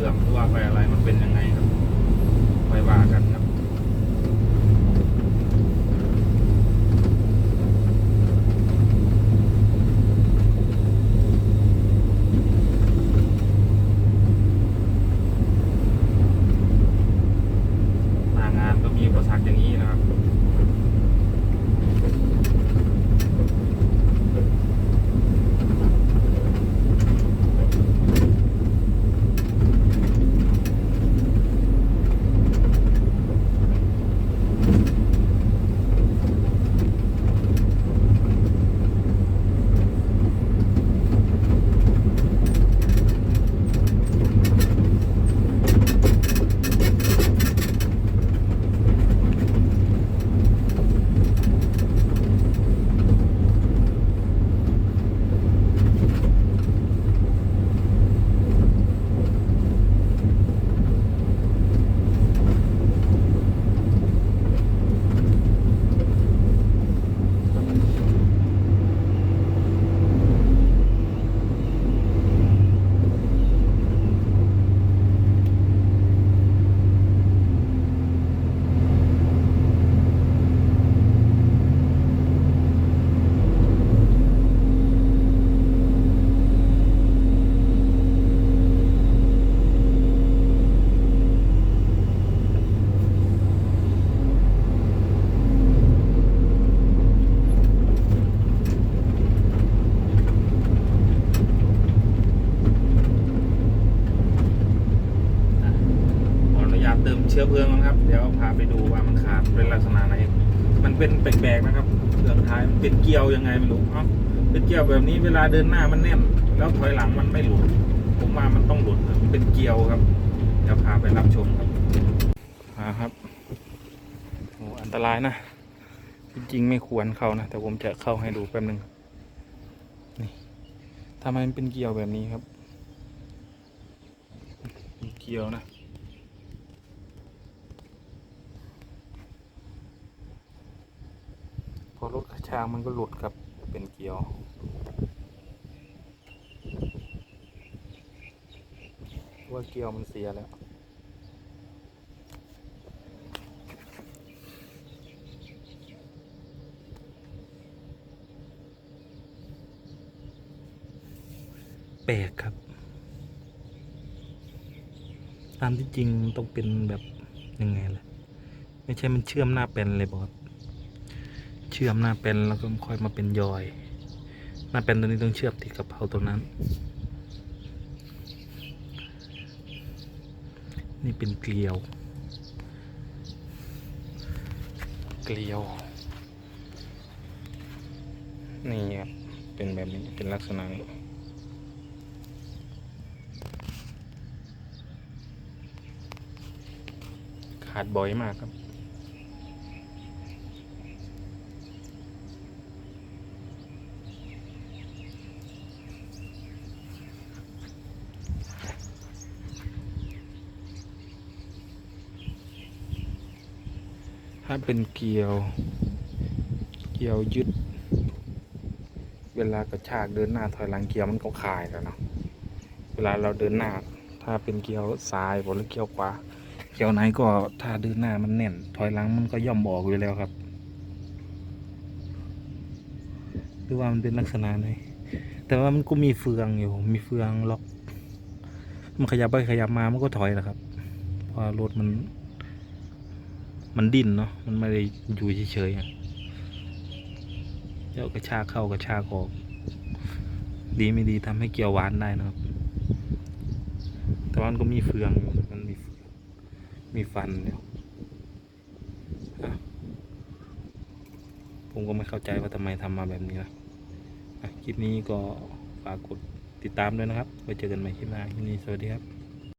ชื่อมหรือว่าไปอะไรมันเป็นยังไงครับไปว่ากันครับหางานก็มีประสรรอย่างนี้นะครับ ชื้อเพลิงมันครับ เดี๋ยวพาไปดูว่ามันขาดเป็นลักษณะไหน มันเป็นแปลกๆนะครับเครื่องท้ายมันเป็นเกลียวยังไงไม่รู้เอ้าเป็นเกลียวแบบนี้เวลาเดินหน้ามันแน่น แล้วถอยหลังมันไม่หลุด ผมว่ามันต้องหลุดมันเป็นเกลียวครับ เดี๋ยวพาไปรับชมครับมาครับโอ้อันตรายนะ จริงๆไม่ควรเข้านะ แต่ผมจะเข้าให้ดูแป๊บนึงนี่ทำไมมันเป็นเกลียวแบบนี้ครับเป็นเกลียวนะ พอ รถกระชากมันก็หลุดครับเป็นเกลียวว่าเกลียวมันเสียแล้วแปลกครับ ตามที่จริงต้องเป็นแบบยังไงล่ะ ไม่ใช่มันเชื่อมหน้าเป็นเลยบอส ชื่อมหน้าเป็นแล้วก็ค่อยมาเป็นยอย หน้าเป็นตัวนี้ต้องเชื่อมติดกับเผาตัวนั้น นี่เป็นเกลียว เกลียว นี่ครับเป็นแบบนี้เป็นลักษณะนี้ขาดบ่อยมากครับ ถ้าเป็นเกลียว เกลียวยึด เวลากระชากเดินหน้าถอยหลังเกลียวมันก็คลายแล้วเนาะ เวลาเราเดินหน้า ถ้าเป็นเกลียวซ้ายหรือเกลียวขวา เกลียวไหนก็ถ้าเดินหน้ามันแน่น ถอยหลังมันก็ย่อมบอกอยู่แล้วครับ หรือว่ามันเป็นลักษณะไหนแต่ว่ามันก็มีเฟืองอยู่ มีเฟืองล็อก มันขยับไปขยับมา มันก็ถอยแหละครับพราะรถมัน มันดิ้นเนาะมันไม่ได้อยู่เฉยๆเดี๋ยกระชากเข้ากระชากออก ดีไม่ดีทำให้เกี่ยวหวานได้นะครับ แต่ว่ามันก็มีเฟืองมันมีมีฟันอยู่อะผมก็ไม่เข้าใจว่าทำไมทำมาแบบนี้นะอะคลิปนี้ก็ฝากกดติดตามด้วยนะครับไว้เจอกันใหม่คลิปหน้าคลิปนี้สวัสดีครับ